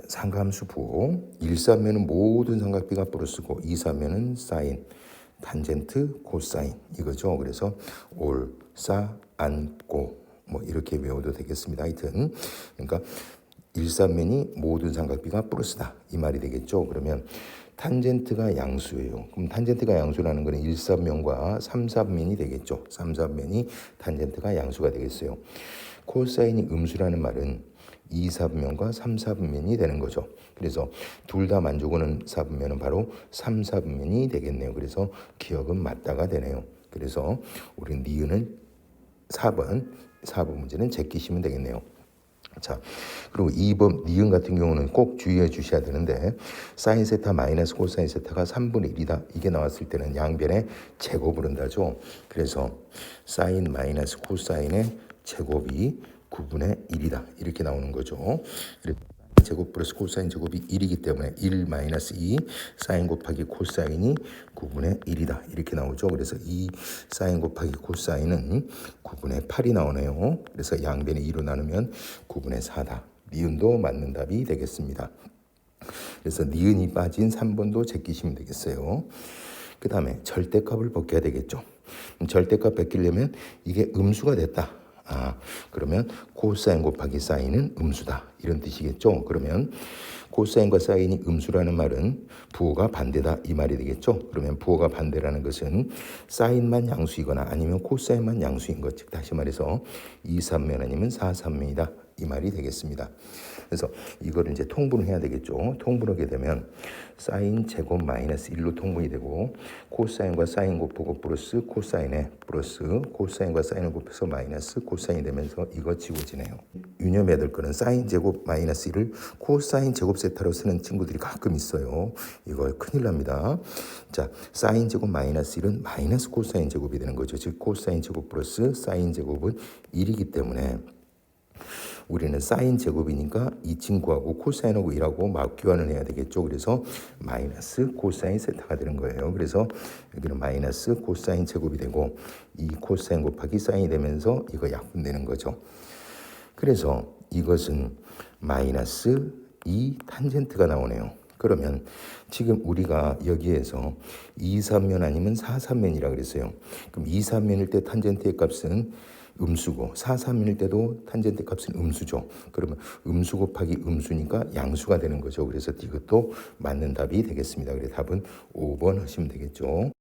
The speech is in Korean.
자, 상감수 부호 1사면은 모든 삼각비가 플러스고 2사면은 사인 탄젠트 코사인 이거죠. 그래서 올, 사, 안, 고 뭐 이렇게 외워도 되겠습니다. 하여튼 그러니까 일사면이 모든 삼각비가 플러스다 이 말이 되겠죠. 그러면 탄젠트가 양수예요. 그럼 탄젠트가 양수라는 거는 일사면과 삼사면이 되겠죠. 삼사면이 탄젠트가 양수가 되겠어요. 코사인이 음수라는 말은 2사분면과 3사분면이 되는 거죠. 그래서 둘 다 만족하는 사분면은 바로 3사분면이 되겠네요. 그래서 기억은 맞다가 되네요. 그래서 우리 니은은 4번, 4번 문제는 제끼시면 되겠네요. 자, 그리고 2번 니은 같은 경우는 꼭 주의해 주셔야 되는데 사인 세타 마이너스 코사인 세타가 3분의 1이다. 이게 나왔을 때는 양변의 제곱을 한다죠. 그래서 사인 마이너스 코사인의 제곱이 9분의 1이다. 이렇게 나오는 거죠. 제곱 플러스 코사인 제곱이 1이기 때문에 1 마이너스 2 사인 곱하기 코사인이 9분의 1이다. 이렇게 나오죠. 그래서 2 사인 곱하기 코사인은 9분의 8이 나오네요. 그래서 양변이 2로 나누면 9분의 4다. 니은도 맞는 답이 되겠습니다. 그래서 니은이 빠진 3번도 제끼시면 되겠어요. 그 다음에 절대값을 벗겨야 되겠죠. 절대값 벗기려면 이게 음수가 됐다. 아, 그러면 코사인 곱하기 사인은 음수다. 이런 뜻이겠죠. 그러면 코사인과 사인이 음수라는 말은 부호가 반대다 이 말이 되겠죠. 그러면 부호가 반대라는 것은 사인만 양수이거나 아니면 코사인만 양수인 것. 즉 다시 말해서 2, 3면 아니면 4, 3면이다. 이 말이 되겠습니다. 그래서 이거를 이제 통분을 해야 되겠죠. 통분하게 되면 사인 제곱 마이너스 1로 통분이 되고 코사인과 사인 곱하고 플러스 코사인에 플러스 코사인과 사인을 곱해서 마이너스 코사인이 되면서 이거 지워지네요. 유념해야 될 거는 사인 제곱 마이너스 1을 코사인 제곱 세타로 쓰는 친구들이 가끔 있어요. 이거 큰일 납니다. 자, 사인 제곱 마이너스 1은 마이너스 코사인 제곱이 되는 거죠. 즉 코사인 제곱 플러스 사인 제곱은 1이기 때문에 우리는 사인 제곱이니까 이 친구하고 코사인하고 1하고 막 교환을 해야 되겠죠. 그래서 마이너스 코사인 세타가 되는 거예요. 그래서 여기는 마이너스 코사인 제곱이 되고 이 코사인 곱하기 사인이 되면서 이거 약분되는 거죠. 그래서 이것은 마이너스 2 탄젠트가 나오네요. 그러면 지금 우리가 여기에서 2, 3면 아니면 4, 3면이라 그랬어요. 그럼 2, 3면일 때 탄젠트의 값은 음수고 4, 3일 때도 탄젠트 값은 음수죠. 그러면 음수 곱하기 음수니까 양수가 되는 거죠. 그래서 이것도 맞는 답이 되겠습니다. 그래서 답은 5번 하시면 되겠죠.